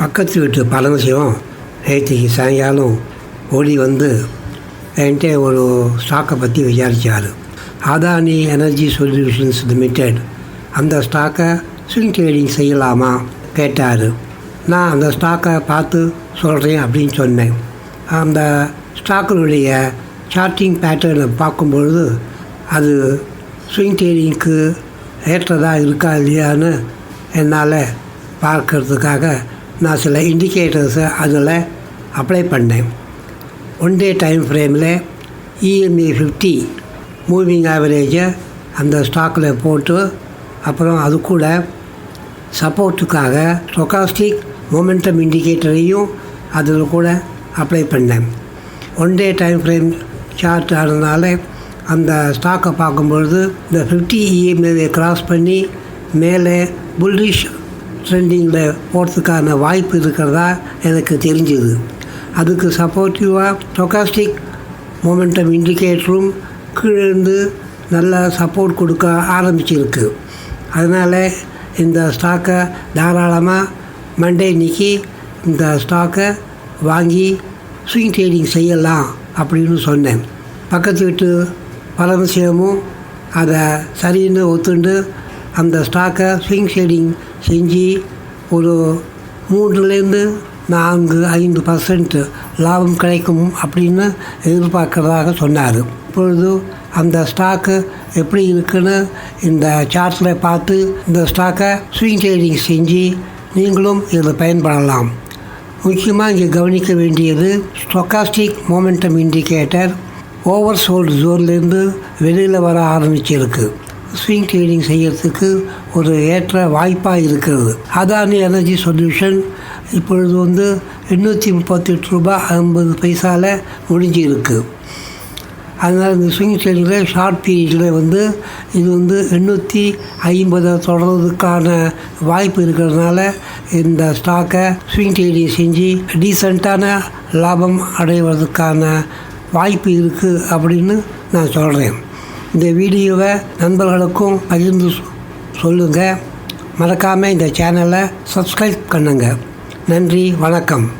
பக்கத்து வீட்டு பரமசிவம் நேற்றுக்கு சாயங்காலம் ஓடி வந்து என்கிட்ட ஒரு ஸ்டாக்கை பற்றி விசாரித்தார் அதானி எனர்ஜி சொல்யூஷன்ஸ் லிமிடெட் அந்த ஸ்டாக்கை ஸ்விங் ட்ரேடிங் செய்யலாமா கேட்டார். நான் அந்த ஸ்டாக்கை பார்த்து சொல்கிறேன் அப்படின்னு சொன்னேன். அந்த ஸ்டாக்கினுடைய சார்ட்டிங் பேட்டர்னை பார்க்கும்பொழுது அது ஸ்விங் ட்ரேடிங்க்கு ஏற்றதாக இருக்கா இல்லையான்னு என்னால் பார்க்கறதுக்காக நான் சில இண்டிகேட்டர்ஸை அதில் அப்ளை பண்ணேன். ஒன் டே டைம் ஃப்ரேமில் இஎம்இ ஃபிஃப்டி மூவிங் ஆவரேஜை அந்த ஸ்டாக்கில் போட்டு அப்புறம் அது கூட சப்போர்ட்டுக்காக டொகாஸ்டிக் மொமெண்டம் இண்டிகேட்டரையும் அதில் கூட அப்ளை பண்ணேன். One day time frame chart ஆனதுனால அந்த ஸ்டாக்கை பார்க்கும்பொழுது இந்த ஃபிஃப்டி இஎம்ஏவை கிராஸ் பண்ணி மேலே புல்லிஷ் ட்ரெண்டிங்கில் போகிறதுக்கான வாய்ப்பு இருக்கிறதா எனக்கு தெரிஞ்சுது. அதுக்கு சப்போர்ட்டிவாக ஸ்டொகாஸ்டிக் மொமெண்டம் இண்டிகேட்டரும் கீழேருந்து நல்லா சப்போர்ட் கொடுக்க ஆரம்பிச்சிருக்கு. அதனால் இந்த ஸ்டாக்கை தாராளமாக மண்டே இன்னைக்கு இந்த ஸ்டாக்கை வாங்கி ஸ்விங் ட்ரேடிங் செய்யலாம் அப்படின்னு சொன்னேன். பக்கத்து வீட்டு பரமசிவமும் அதை சரின்னு ஒத்துண்டு அந்த ஸ்டாக்கை ஸ்விங் ஷேடிங் செஞ்சு ஒரு மூன்றுலேருந்து நான்கு ஐந்து பர்சன்ட் லாபம் கிடைக்கும் அப்படின்னு எதிர்பார்க்குறதாக சொன்னார். இப்பொழுது அந்த ஸ்டாக்கு எப்படி இருக்குன்னு இந்த சார்ட்டில் பார்த்து இந்த ஸ்டாக்கை ஸ்விங் ட்ரேடிங் செஞ்சு நீங்களும் இதில் பயன்படலாம். முக்கியமாக இங்கே கவனிக்க வேண்டியது stochastic momentum indicator over sold ஜோன்லேருந்து வெளியில் வர ஆரம்பிச்சிருக்கு. ஸ்விங் ட்ரேடிங் செய்கிறதுக்கு ஒரு ஏற்ற வாய்ப்பாக இருக்கிறது. அதானி எனர்ஜி சொல்யூஷன் இப்பொழுது வந்து எண்ணூற்றி முப்பத்தெட்டு ரூபாய் ஐம்பது பைசாவில் முடிஞ்சிருக்கு. அதனால் இந்த ஸ்விங் ட்ரேடிங்கில் ஷார்ட் பீரியடில் வந்து இது வந்து எண்ணூற்றி ஐம்பதை தொடர்றதுக்கான வாய்ப்பு இருக்கிறதுனால இந்த ஸ்டாக்கை ஸ்விங் ட்ரேடிங் செஞ்சு டீசெண்டான லாபம் அடைவதற்கான வாய்ப்பு இருக்குது அப்படின்னு நான் சொல்கிறேன் இந்த வீடியோவை நண்பர்களுக்கும் பகிர்ந்து சொல்லுங்கள் மறக்காமல் இந்த சேனலை சப்ஸ்கிரைப் பண்ணுங்கள் நன்றி வணக்கம்.